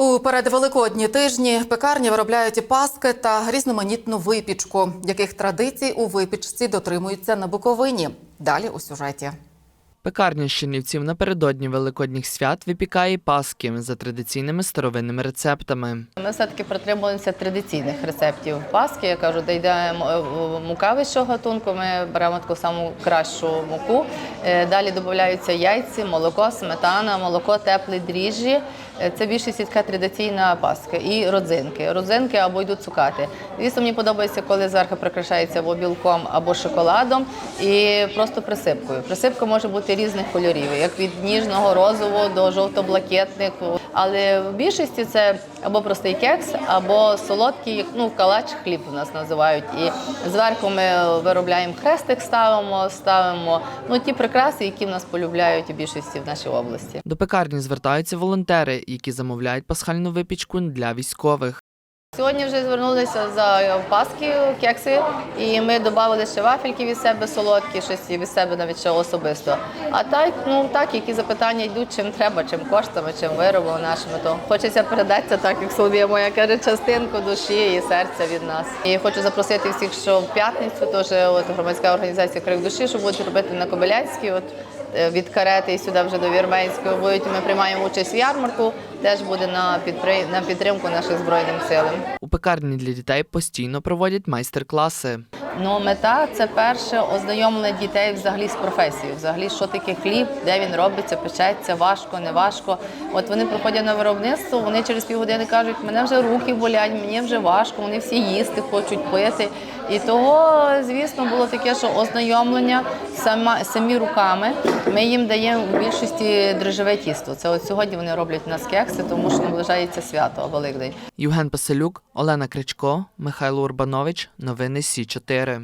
У передвеликодні тижні пекарні виробляють паски та різноманітну випічку, яких традицій у випічці дотримуються на Буковині. Далі у сюжеті. Пекарня Щенівців напередодні великодніх свят випікає паски за традиційними старовинними рецептами. Ми все-таки притримуємося традиційних рецептів паски. Я кажу, де йде е, мука вищого гатунку, ми беремо таку саму кращу муку. Е, Далі додаються яйці, молоко, сметана, молоко, теплі дріжджі. Це більше сітка традиційна паска. І родзинки. Родзинки або йдуть цукати. Звісно, мені подобається, коли зверху прикрашається або білком, або шоколадом і просто присипкою. Присипка може бути різних кольорів, як від ніжного розового до жовто-блакитних. Але в більшості це або простий кекс, або солодкий, ну, калач хліб у нас називають. І зверху ми виробляємо хрестик, ставимо, ставимо ну, ті прикраси, які в нас полюбляють у більшості в нашій області. До пекарні звертаються волонтери, які замовляють пасхальну випічку для військових. Сьогодні вже звернулися за паски, кекси, і ми додали ще вафельки від себе солодкі, щось від себе навіть ще особисто. А так, ну так, які запитання йдуть, чим треба, чим коштами, чим виробами нашими, то хочеться передати це так, як Соломія моя каже, частинку душі і серця від нас. І хочу запросити всіх, що в п'ятницю теж от громадська організація Крик душі, що будуть робити на Кобиляцькій, от е, від карети і сюди вже до Вірменської будуть. Ми приймаємо участь в ярмарку, теж буде на підпри- на підтримку наших збройним силам. У пекарні для дітей постійно проводять майстер-класи. Ну, мета це перше ознайомлення дітей взагалі з професією. Взагалі, що таке хліб, де він робиться, печеться, важко, не важко. От вони приходять на виробництво, вони через півгодини кажуть, мене вже руки болять, мені вже важко, вони всі їсти хочуть пити. І того, звісно, було таке, що ознайомлення сама, самі руками. Ми їм даємо в більшості дрожжеве тісто. Це от сьогодні вони роблять у нас кекси, тому що наближається свято Великдень. Євген Паселюк, Олена Кричко, Михайло Урбанович. Новини Сі 4